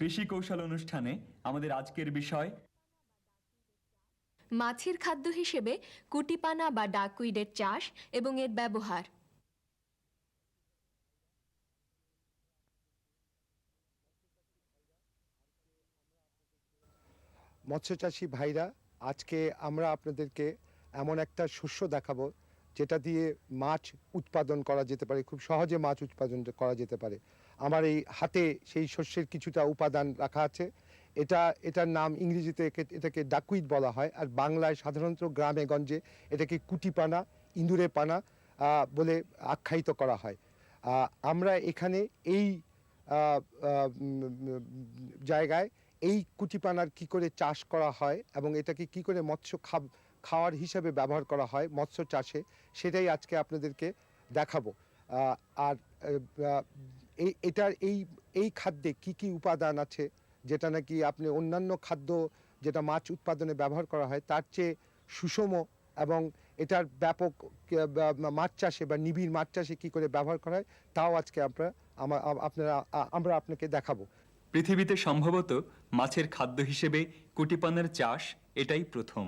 কৃষি কৌশল অনুষ্ঠানে আমাদের আজকের বিষয় মাছের খাদ্য হিসেবে কুটিপানা বা ডাকুইডের চাষ এবং এর ব্যবহার। মৎস্যচাষী ভাইরা আজকে আমরা আপনাদেরকে এমন একটা শস্য দেখাবো যেটা দিয়ে মাছ উৎপাদন করা যেতে পারে খুব সহজে মাছ উৎপাদন করা যেতে পারে। আমার এই হাতে সেই শস্যের কিছুটা উপাদান রাখা আছে। এটা, এটার নাম ইংরেজিতে এটাকে ডাকুইট বলা হয়। আর বাংলায় সাধারণত গ্রামে গঞ্জে এটাকে কুটিপানা ইঁদুরে পানা বলে আখ্যায়িত করা হয়। আমরা এখানে এই জায়গায় এই কুটিপানার কি করে চাষ করা হয় এবং এটাকে কি করে মৎস্য খাব, খাওয়ার হিসাবে ব্যবহার করা হয় মৎস্য চাষে, সেটাই আজকে আপনাদেরকে দেখাবো। আর এই, এটার এই এই খাদ্যে কি কি উপাদান আছে? যেটা নাকি আপনি অন্যান্য খাদ্য যেটা মাছ উৎপাদনে ব্যবহার করা হয়, তার চেয়ে সুষম এবং এটার ব্যাপক মাছ চাষে বা নিবিড় মাছ চাষে কী করে ব্যবহার করা হয়, তাও আজকে আমরা আপনারা আমরা আপনাকে দেখাবো। পৃথিবীতে সম্ভবত মাছের খাদ্য হিসেবে কুটিপানার চাষ এটাই প্রথম।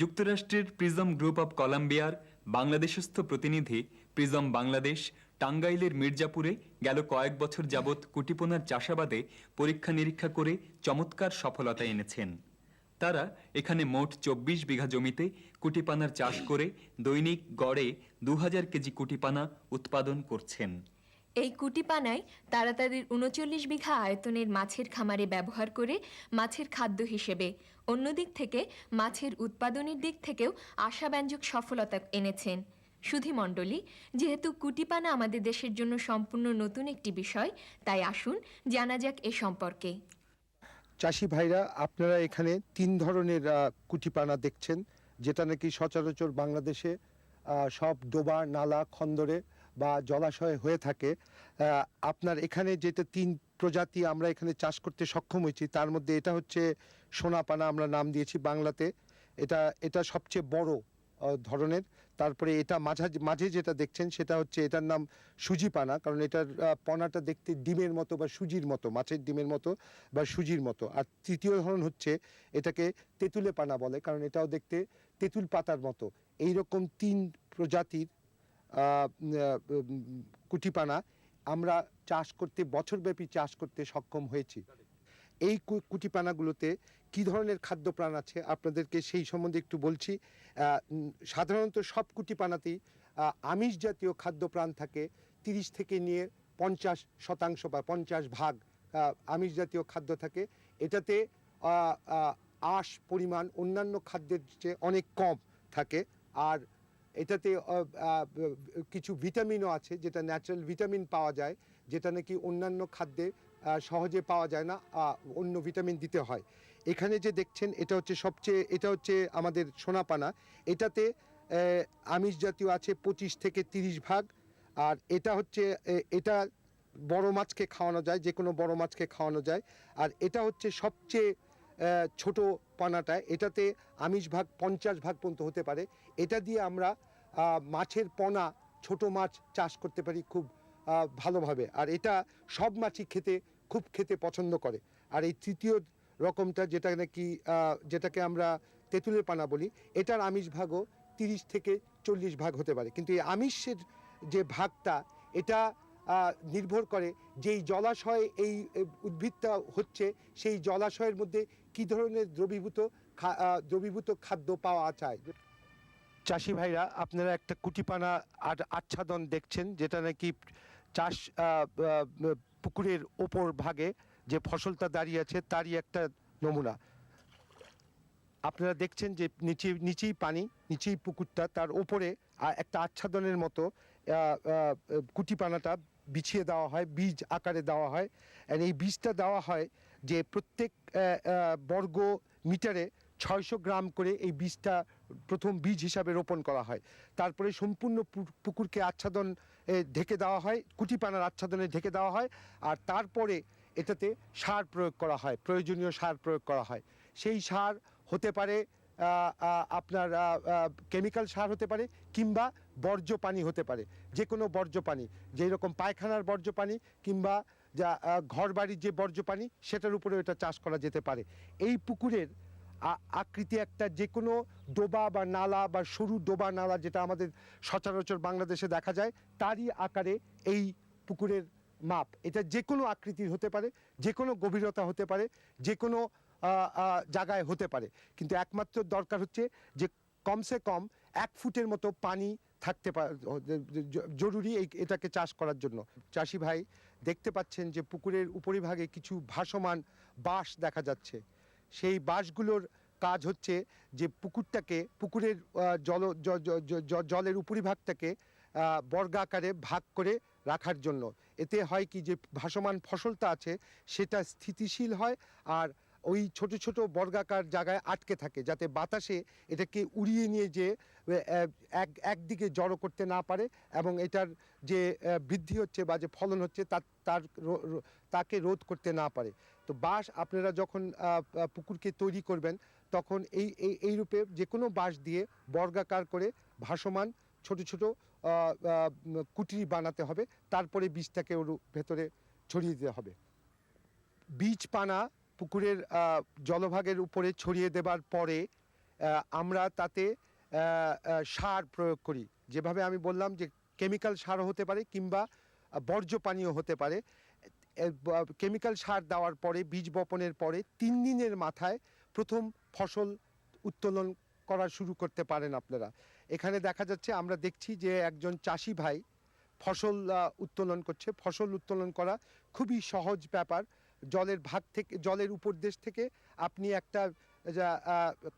যুক্তরাষ্ট্রের প্রিজম গ্রুপ অব কলাম্বিয়ার বাংলাদেশস্থ প্রতিনিধি প্রিজম বাংলাদেশ টাঙ্গাইলের মির্জাপুরে গেল কয়েক বছর যাবৎ কুটিপোনার চাষাবাদে পরীক্ষা নিরীক্ষা করে চমৎকার সফলতা এনেছেন। তারা এখানে মোট চব্বিশ বিঘা জমিতে কুটিপানার চাষ করে দৈনিক গড়ে দু হাজার কেজি কুটিপানা উৎপাদন করছেন। এই কুটিপানায় তারা তাদের উনচল্লিশ বিঘা আয়তনের মাছের খামারে ব্যবহার করে মাছের খাদ্য হিসেবে অন্যদিক থেকে মাছের উৎপাদনের দিক থেকেও আশাব্যঞ্জক সফলতা এনেছেন। সুধীমণ্ডলী যেহেতু কুটিপানা আমাদের দেশের জন্য সম্পূর্ণ নতুন একটি বিষয়, তাই আসুন জানা যাক এ সম্পর্কে। চাষি ভাইরা, আপনারা এখানে তিন ধরনের কুটিপানা দেখছেন, যেটা নাকি সচরাচর বাংলাদেশে সব ডোবা, নালা, খন্দরে বা জলাশয়ে হয়ে থাকে আপনার এখানে যেটা তিন প্রজাতি আমরা এখানে চাষ করতে সক্ষম হয়েছি, তার মধ্যে এটা হচ্ছে সোনাপানা আমরা নাম দিয়েছি বাংলাতে। এটা এটা সবচেয়ে বড় ধরনের। তারপরে এটা মাঝা, মাঝে যেটা দেখছেন সেটা হচ্ছে এটার নাম সুজিপানা, কারণ এটার পনাটা দেখতে ডিমের মতো বা সুজির মতো, মাছের ডিমের মতো বা সুজির মতো। আর তৃতীয় ধরন হচ্ছে এটাকে তেঁতুলে পানা বলে, কারণ এটাও দেখতে তেঁতুল পাতার মতো। এই রকম তিন প্রজাতির কুটিপানা, আমরা চাষ করতে, বছরব্যাপী চাষ করতে সক্ষম হয়েছি। এই কুটিপানাগুলোতে কি ধরনের খাদ্য প্রাণ আছে আপনাদেরকে সেই সম্বন্ধে একটু বলছি। সাধারণত সব কুটিপানাতেই আমিষ জাতীয় খাদ্য প্রাণ থাকে, তিরিশ থেকে নিয়ে পঞ্চাশ শতাংশ বা পঞ্চাশ ভাগ আমিষ জাতীয় খাদ্য থাকে। এটাতে আঁশ পরিমাণ অন্যান্য খাদ্যের চেয়ে অনেক কম থাকে। আর এটাতে কিছু ভিটামিনও আছে, যেটা ন্যাচারাল ভিটামিন পাওয়া যায়, যেটা নাকি অন্যান্য খাদ্যে সহজে পাওয়া যায় না অন্য ভিটামিন দিতে হয়। এখানে যে দেখছেন, এটা হচ্ছে সবচেয়ে, এটা হচ্ছে আমাদের সোনাপানা। এটাতে আমিষ জাতীয় আছে পঁচিশ থেকে তিরিশ ভাগ, আর এটা হচ্ছে এটা বড় মাছকে খাওয়ানো যায় যে কোনো বড় মাছকে খাওয়ানো যায়। আর এটা হচ্ছে সবচেয়ে ছোট পানাটা, এটাতে আমিষ ভাগ, পঞ্চাশ ভাগ পর্যন্ত হতে পারে। এটা দিয়ে আমরা মাছের পোনা, ছোট মাছ চাষ করতে পারি খুব ভালোভাবে। আর এটা সব মাছই খেতে, খুব খেতে পছন্দ করে। আর এই তৃতীয় রকমটা যেটা নাকি যেটাকে আমরা তেঁতুলের পানা বলি, এটার আমিষ ভাগও তিরিশ থেকে চল্লিশ ভাগ হতে পারে। কিন্তু এই আমিষের যে ভাগটা, এটা নির্ভর করে যেই জলাশয়ে এই উদ্ভিদটা হচ্ছে, সেই জলাশয়ের মধ্যে কি ধরনের দ্রবীভূত দ্রবীভূত খাদ্য পাওয়া যায়? চাষি ভাইরা, আপনারা একটা কুটিপানা আচ্ছাদন দেখছেন, যেটা নাকি চাষ পুকুরের ওপর ভাগে যে ফসলটা দাঁড়িয়ে আছে, তারই একটা নমুনা। আপনারা দেখছেন যে নিচে, নিচেই পানি, নিচেই পুকুরটা, তার ওপরে একটা আচ্ছাদনের মতো কুটিপানাটা বিছিয়ে দেওয়া হয়, বীজ আকারে দেওয়া হয়। এই বীজটা দেওয়া হয় যে প্রত্যেক বর্গ মিটারে ছয়শো গ্রাম করে এই বীজটা প্রথম বীজ হিসাবে রোপণ করা হয়। তারপরে সম্পূর্ণ পুকুরকে আচ্ছাদন ঢেকে দেওয়া হয়, কুটিপানার আচ্ছাদনে ঢেকে দেওয়া হয় আর তারপরে এটাতে সার প্রয়োগ করা হয়, প্রয়োজনীয় সার প্রয়োগ করা হয়। সেই সার হতে পারে আপনার কেমিক্যাল সার হতে পারে কিংবা বর্জ্য পানি হতে পারে। যে কোনো বর্জ্য পানি যেই রকম পায়খানার বর্জ্য পানি কিংবা যা ঘর বাড়ির যে বর্জ্য পানি সেটার উপরে এটা চাষ করা যেতে পারে। এই পুকুরের আকৃতি একটা যে কোনো ডোবা বা নালা বা সরু ডোবা নালা যেটা আমাদের সচরাচর বাংলাদেশে দেখা যায়, তারই আকারে এই পুকুরের মাপ। এটা যে কোনো আকৃতির হতে পারে যে কোনো গভীরতা হতে পারে যে কোনো জায়গায় হতে পারে। কিন্তু একমাত্র দরকার হচ্ছে যে কমসে কম এক ফুটের মতো পানি থাকতে পারে জরুরি এটাকে চাষ করার জন্য। চাষি ভাই দেখতে পাচ্ছেন যে পুকুরের উপরিভাগে কিছু ভাসমান বাঁশ দেখা যাচ্ছে। সেই বাঁশগুলোর কাজ হচ্ছে যে পুকুরটাকে, পুকুরের জল জলের উপরিভাগটাকে বর্গাকারে ভাগ করে রাখার জন্য। এতে হয় কি যে ভাসমান ফসলটা আছে, সেটা স্থিতিশীল হয় আর ওই ছোট ছোট বর্গাকার জায়গায় আটকে থাকে যাতে বাতাসে এটাকে উড়িয়ে নিয়ে যে এক, একদিকে জড়ো করতে না পারে এবং এটার যে বৃদ্ধি হচ্ছে বা যে ফলন হচ্ছে তার তার তাকে রোধ করতে না পারে। তো বাঁশ আপনারা যখন পুকুরকে তৈরি করবেন তখন এই এই রূপে যে কোনো বাঁশ দিয়ে বর্গাকার করে ভাসমান ছোট ছোট কুটির বানাতে হবে। তারপরে বীজটাকে ওর ভেতরে ছড়িয়ে দিতে হবে। বীজ পানা পুকুরের জলভাগের উপরে ছড়িয়ে দেবার পরে আমরা তাতে সার প্রয়োগ করি। যেভাবে আমি বললাম যে কেমিক্যাল সারও হতে পারে কিংবা বর্জ্য পানীয় হতে পারে। কেমিক্যাল সার দেওয়ার পরে, বীজ বপনের পরে তিন দিনের মাথায় প্রথম ফসল উত্তোলন করা শুরু করতে পারেন আপনারা। এখানে দেখা যাচ্ছে আমরা দেখছি যে একজন চাষি ভাই ফসল উত্তোলন করছে। ফসল উত্তোলন করা খুবই সহজ ব্যাপার। জলের ভাগ থেকে, জলের উপর দেশ থেকে আপনি একটা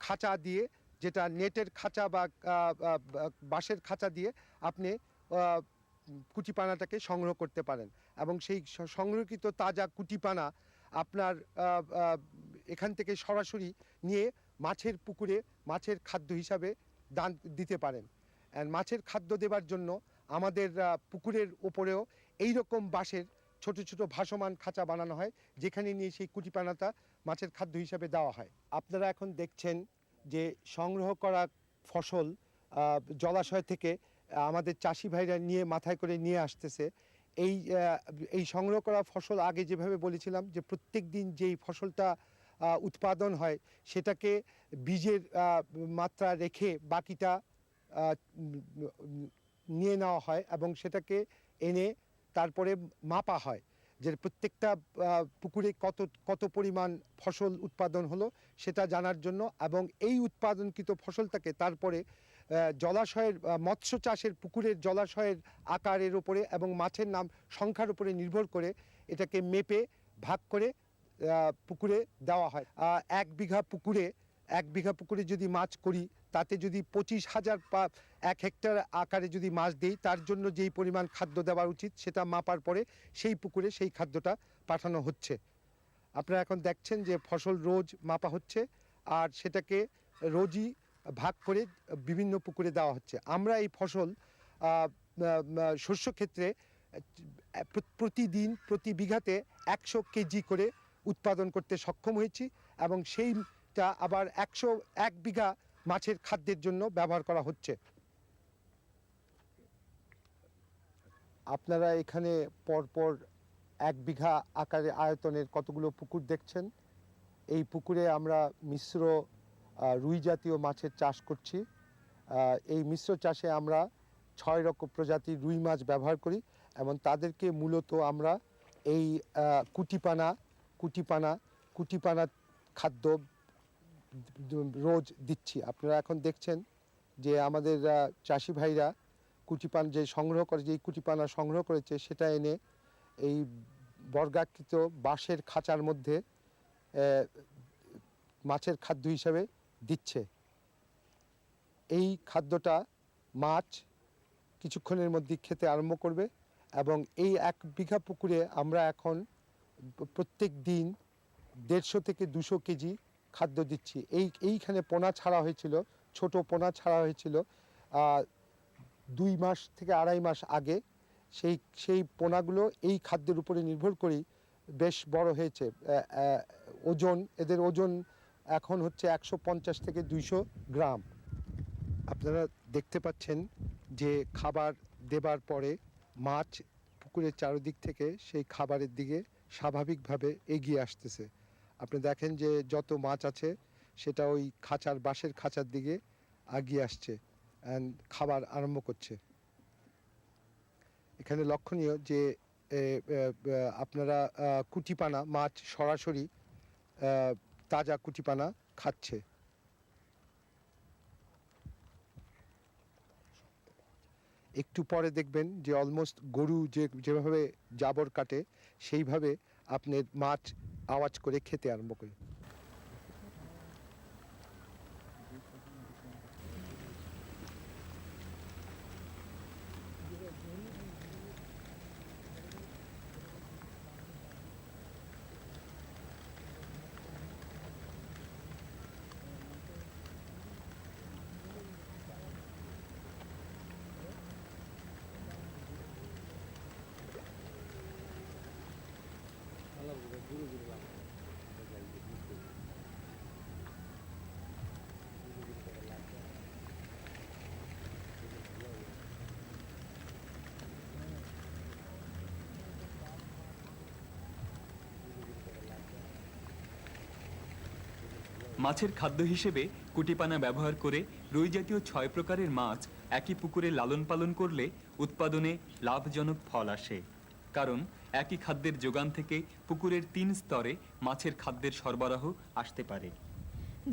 খাঁচা দিয়ে, যেটা নেটের খাঁচা বা বাঁশের খাঁচা দিয়ে আপনি কুটিপানাটাকে সংগ্রহ করতে পারেন। এবং সেই সংরক্ষিত তাজা কুটিপানা আপনার এখান থেকে সরাসরি নিয়ে মাছের পুকুরে মাছের খাদ্য হিসাবে দান দিতে পারেন। মাছের খাদ্য দেবার জন্য আমাদের পুকুরের ওপরেও এই রকম বাঁশের ছোট ছোট ভাসমান খাঁচা বানানো হয়, যেখানে নিয়ে সেই কুটিপানাটা মাছের খাদ্য হিসাবে দেওয়া হয়। আপনারা এখন দেখছেন যে সংগ্রহ করা ফসল জলাশয় থেকে আমাদের চাষি ভাইরা নিয়ে মাথায় করে নিয়ে আসতেছে। এই এই সংগ্রহ করা ফসল আগে যেভাবে বলেছিলাম যে প্রত্যেক দিন যেই ফসলটা উৎপাদন হয়, সেটাকে বীজের মাত্রা রেখে বাকিটা নিয়ে নেওয়া হয় এবং সেটাকে এনে তারপরে মাপা হয় যে প্রত্যেকটা পুকুরে কত কত পরিমাণ ফসল উৎপাদন হলো সেটা জানার জন্য এবং এই উৎপাদনকৃত ফসলটাকে তারপরে জলাশয়ের মৎস্য চাষের পুকুরের জলাশয়ের আকারের উপরে এবং মাছের নাম সংখ্যার উপরে নির্ভর করে এটাকে মেপে ভাগ করে পুকুরে দেওয়া হয়। এক বিঘা পুকুরে, এক বিঘা পুকুরে যদি মাছ করি, তাতে যদি পঁচিশ হাজার এক হেক্টর আকারে যদি মাছ দিই, তার জন্য যেই পরিমাণ খাদ্য দেওয়া উচিত সেটা মাপার পরে সেই পুকুরে সেই খাদ্যটা পাঠানো হচ্ছে। আপনারা এখন দেখছেন যে ফসল রোজ মাপা হচ্ছে আর সেটাকে রোজই ভাগ করে বিভিন্ন পুকুরে দেওয়া হচ্ছে। আমরা এই ফসল শস্য ক্ষেত্রে প্রতিদিন প্রতি বিঘাতে একশো কেজি করে উৎপাদন করতে সক্ষম হয়েছি এবং সেইটা আবার একশো এক বিঘা মাছের খাদ্যের জন্য ব্যবহার করা হচ্ছে। আপনারা এখানে পরপর এক বিঘা আকারে আয়তনের কতগুলো পুকুর দেখছেন? এই পুকুরে আমরা মিশ্র রুই জাতীয় মাছের চাষ করছি। এই মিশ্র চাষে আমরা ছয় রকম প্রজাতির রুই মাছ ব্যবহার করি এবং তাদেরকে মূলত আমরা এই কুটিপানা কুটিপানা কুটিপানা খাদ্য রোজ দিচ্ছি। আপনারা এখন দেখছেন যে আমাদের চাষি ভাইরা কুটিপান যে সংগ্রহ করে যে কুটিপানা সংগ্রহ করেছে, সেটা এনে এই বর্গাকৃত বাঁশের খাঁচার মধ্যে মাছের খাদ্য হিসাবে দিচ্ছে। এই খাদ্যটা মাছ কিছুক্ষণের মধ্যে খেতে আরম্ভ করবে এবং এই এক বিঘা পুকুরে আমরা এখন প্রত্যেক দিন দেড়শো থেকে দুশো কেজি খাদ্য দিচ্ছি। এই, এইখানে পোনা ছাড়া হয়েছিল, ছোট পোনা ছাড়া হয়েছিল। দুই মাস থেকে আড়াই মাস আগে সেই সেই পোনাগুলো এই খাদ্যের উপরে নির্ভর করেই বেশ বড় হয়েছে। ওজন, এদের ওজন এখন হচ্ছে একশো পঞ্চাশ থেকে দুইশো গ্রাম। আপনারা দেখতে পাচ্ছেন যে খাবার দেবার পরে মাছ পুকুরের চারদিক থেকে সেই খাবারের দিকে স্বাভাবিকভাবে এগিয়ে আসতেছে। আপনি দেখেন যে যত মাছ আছে সেটা ওই খাঁচার বাঁশের খাঁচার দিকে এগিয়ে আসছে। খাবার আরম্ভ করছে। এখানে লক্ষণীয় যে আপনারা কুটিপানা, মাছ সরাসরি তাজা কুটিপানা খাচ্ছে। একটু পরে দেখবেন যে অলমোস্ট গরু যে, যেভাবে জাবর কাটে, সেইভাবে আপনার মাছ আওয়াজ করে খেতে আরম্ভ করে মাছের খাদ্য হিসেবে কুটিপানা ব্যবহার করে রুই জাতীয় ছয় প্রকারের মাছ একই পুকুরে লালন পালন করলে উৎপাদনে লাভজনক ফল আসে। কারণ একই খাদ্যের যোগান থেকে পুকুরের তিন স্তরে মাছের খাদ্যের সরবরাহ আসতে পারে।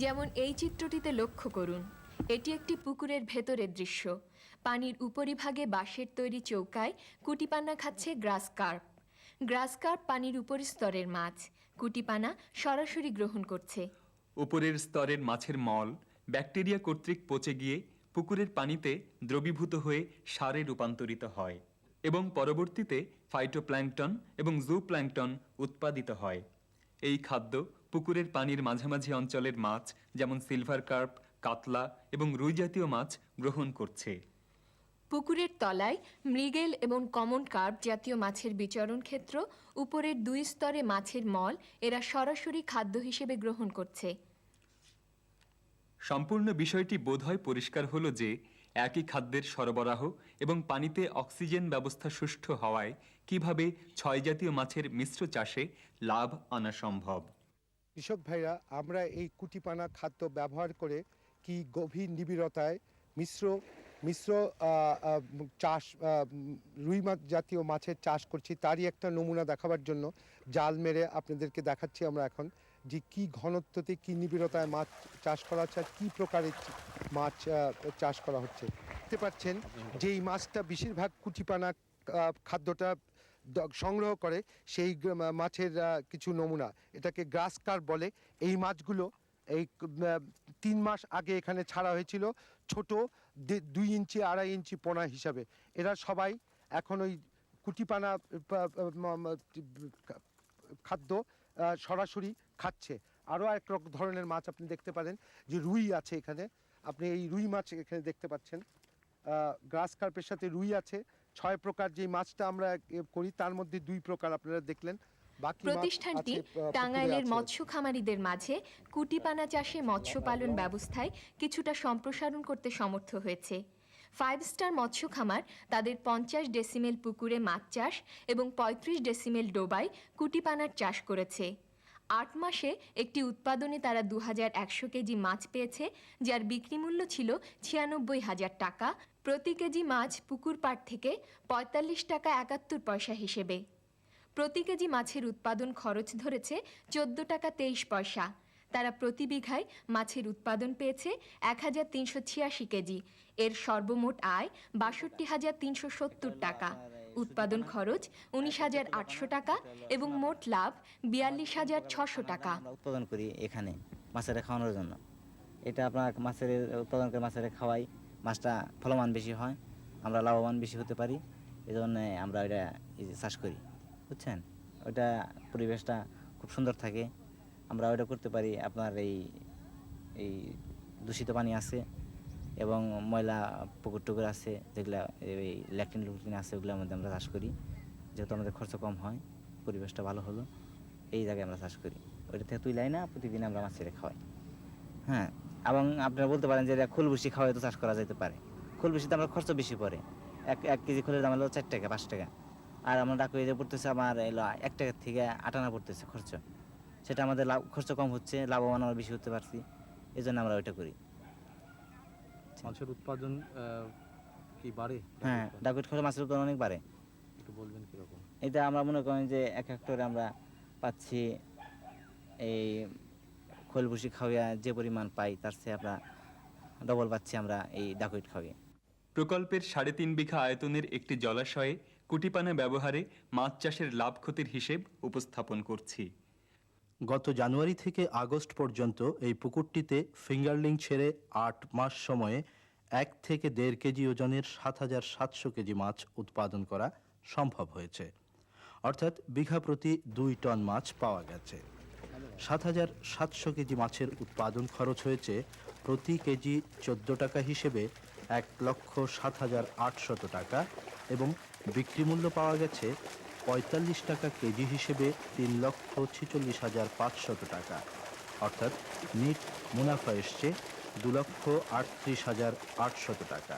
যেমন এই চিত্রটিতে লক্ষ্য করুন এটি একটি পুকুরের ভেতরের দৃশ্য। পানির উপরিভাগে বাঁশের তৈরি চৌকায় কুটিপানা খাচ্ছে গ্রাস কার্প। গ্রাস কার্প পানির উপরি স্তরের মাছ। কুটিপানা সরাসরি গ্রহণ করছে। উপরের স্তরের মাছের মল ব্যাকটেরিয়া কর্তৃক পচে গিয়ে পুকুরের পানিতে দ্রবীভূত হয়ে সারে রূপান্তরিত হয় এবং পরবর্তীতে ফাইটোপ্ল্যাঙ্কটন এবং জু জুপ্ল্যাঙ্কটন উৎপাদিত হয়। এই খাদ্য পুকুরের পানির মাঝামাঝি অঞ্চলের মাছ যেমন সিলভার কার্প কাতলা এবং রুই জাতীয় মাছ গ্রহণ করছে। পুকুরের তলায় মৃগেল এবং কমন কার্প জাতীয় মাছের বিচরণ ক্ষেত্র উপরের দুই স্তরে মাছের মল এরা সরাসরি খাদ্য হিসেবে গ্রহণ করছে। সম্পূর্ণ বিষয়টি বোধহয় পরিষ্কার হলো যে একই খাদ্যের সরবরাহ এবং পানিতে অক্সিজেন ব্যবস্থা সুষ্ঠু হওয়ায় কীভাবে ছয় জাতীয় মাছের মিশ্র চাষে লাভ আনা সম্ভব? কৃষক ভাইরা আমরা এই কুটিপানা খাদ্য ব্যবহার করে কি গভীর নিবিড়তায় মিশ্র মিশ্র চাষ রুই মাছ জাতীয় মাছের চাষ করছি তারই একটা নমুনা দেখাবার জন্য জাল মেরে আপনাদেরকে দেখাচ্ছি আমরা এখন যে কি ঘনত্বতে কি নিবিড়তায় মাছ চাষ করা হচ্ছে আর কী প্রকারের মাছ চাষ করা হচ্ছে। দেখতে পাচ্ছেন যে এই মাছটা বেশিরভাগ কুটিপানা খাদ্যটা সংগ্রহ করে সেই মাছের কিছু নমুনা। এটাকে গ্রাস কার্প বলে। এই মাছগুলো এই তিন মাস আগে এখানে ছাড়া হয়েছিল। ছোট দুই ইঞ্চি, আড়াই ইঞ্চি পোনা হিসাবে। এরা সবাই এখন ওই কুটিপানা খাদ্য সরাসরি খাচ্ছে। আরও এক ধরনের মাছ আপনি দেখতে পারেন, যে রুই আছে এখানে। আপনি এই রুই মাছ এখানে দেখতে পাচ্ছেন। গ্রাস কার্পের সাথে রুই আছে। ছয় প্রকার যে মাছটা আমরা করি তার মধ্যে দুই প্রকার আপনারা দেখলেন। প্রতিষ্ঠানটি টাঙ্গাইলের মৎস্য খামারিদের মাঝে কুটিপানা চাষে মৎস্য পালন ব্যবস্থায় কিছুটা সম্প্রসারণ করতে সমর্থ হয়েছে। ফাইভ স্টার মৎস্য খামার তাদের পঞ্চাশ ডেসিমেল পুকুরে মাছ চাষ এবং পঁয়ত্রিশ ডেসিমেল ডোবায় কুটিপানার চাষ করেছে। আট মাসে একটি উৎপাদনে তারা দু হাজার একশো কেজি মাছ পেয়েছে যার বিক্রি মূল্য ছিল ছিয়ানব্বই হাজার টাকা। প্রতি কেজি মাছ পুকুর পাড় থেকে পঁয়তাল্লিশ টাকা একাত্তর পয়সা হিসেবে। প্রতি কেজি মাছের উৎপাদন খরচ ধরেছে চোদ্দ টাকা তেইশ পয়সা। তারা প্রতি বিঘায় মাছের উৎপাদন পেয়েছে এক হাজার তিনশো ছিয়াশি কেজি। এর সর্বমোট আয় বাষট্টি হাজার তিনশো সত্তর টাকা। উৎপাদন খরচ উনিশ হাজার আটশো টাকা এবং মোট লাভ বিয়াল্লিশ হাজার ছশো টাকা। উৎপাদন করি এখানে মাছের খাওয়ানোর জন্য। এটা আপনার মাছের উৎপাদন করে মাছের খাওয়াই মাছটা ফলমান বেশি হয়, আমরা লাভবান বেশি হতে পারি এই জন্য আমরা ওইটা চাষ করি, বুঝছেন? ওইটা পরিবেশটা খুব সুন্দর থাকে, আমরা ওইটা করতে পারি, আপনার এই এই দূষিত পানি আছে এবং ময়লা পুকুর টুকুর আছে, যেগুলো এই ল্যাকটিন লুকটিন আছে, ওগুলোর মধ্যে আমরা চাষ করি, যেহেতু আমাদের খরচ কম হয়, পরিবেশটা ভালো হলো, এই জায়গায় আমরা চাষ করি, ওইটা থেকে তুই লাই না, প্রতিদিন আমরা মাছ ছেড়ে খাওয়াই হ্যাঁ? এবং আপনারা বলতে পারেন যে এটা খোল ভুসি খাওয়াই তো চাষ করা যেতে পারে। খোল ভুসিতে আমরা খরচ বেশি পড়ে। এক এক কেজি খোলের দাম হলো চার টাকা পাঁচ টাকা। আর আমরা ডাকুইতে পড়তেছে আমার এলো এক টাকার থেকে আট আনা পড়তেছে খরচ। সেটা আমাদের লাভ খরচ কম হচ্ছে লাভবান আমরা বেশি হতে পারছি। এই জন্য আমরা ওইটা করি। মাছের উৎপাদন কি বাড়ে? হ্যাঁ ডাকুইট খরচ মাছের উৎপাদন অনেক বাড়ে। একটু বলবেন কীরকম? এটা আমরা মনে করেন যে এক হেক্টরে আমরা পাচ্ছি এই খোল ভুসি খাওয়া যে পরিমাণ পাই তার চেয়ে আমরা ডবল পাচ্ছি আমরা এই ডাকুইট খাওয়িয়ে প্রকল্পের সাড়ে তিন বিঘা আয়তনের একটি জলাশয়ে কুটিপানা ব্যবহারে মাছ চাষের লাভ ক্ষতির হিসেব উপস্থাপন করছি। গত জানুয়ারি থেকে আগস্ট পর্যন্ত এই পুকুরটিতে ফিঙ্গারলিং ছেড়ে আট মাস সময়ে এক থেকে দেড় কেজি ওজনের সাত হাজার সাতশো কেজি মাছ উৎপাদন করা সম্ভব হয়েছে। অর্থাৎ বিঘা প্রতি দুই টন মাছ পাওয়া গেছে। সাত হাজার সাতশো কেজি মাছের উৎপাদন খরচ হয়েছে প্রতি কেজি চোদ্দ টাকা হিসেবে এক লক্ষ সাত হাজার আটশত টাকা এবং বিক্রি মূল্য পাওয়া গেছে পঁয়তাল্লিশ টাকা কেজি হিসেবে তিন লক্ষ ছেচল্লিশ হাজার পাঁচশত টাকা। অর্থাৎ নিট মুনাফা এসছে দু লক্ষ আটত্রিশ হাজার আটশত টাকা।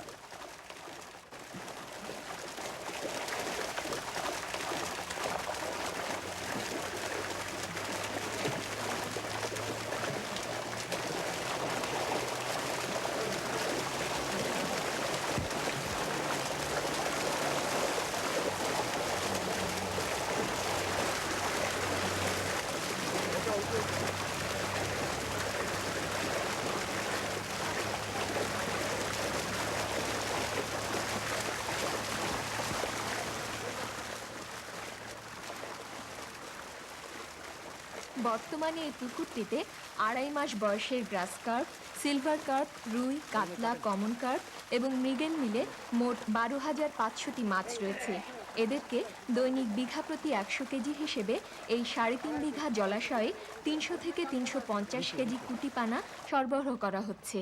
বর্তমানে এই পুকুরটিতে আড়াই মাস বয়সের গ্রাস কার্প, সিলভার কার্প, রুই, কাতলা, কমন কার্প এবং মৃগেল মিলে মোট বারো হাজার পাঁচশোটি মাছ রয়েছে। এদেরকে দৈনিক বিঘা প্রতি একশো কেজি হিসেবে এই সাড়ে তিন বিঘা জলাশয়ে তিনশো থেকে তিনশো পঞ্চাশ কেজি কুটিপানা সরবরাহ করা হচ্ছে।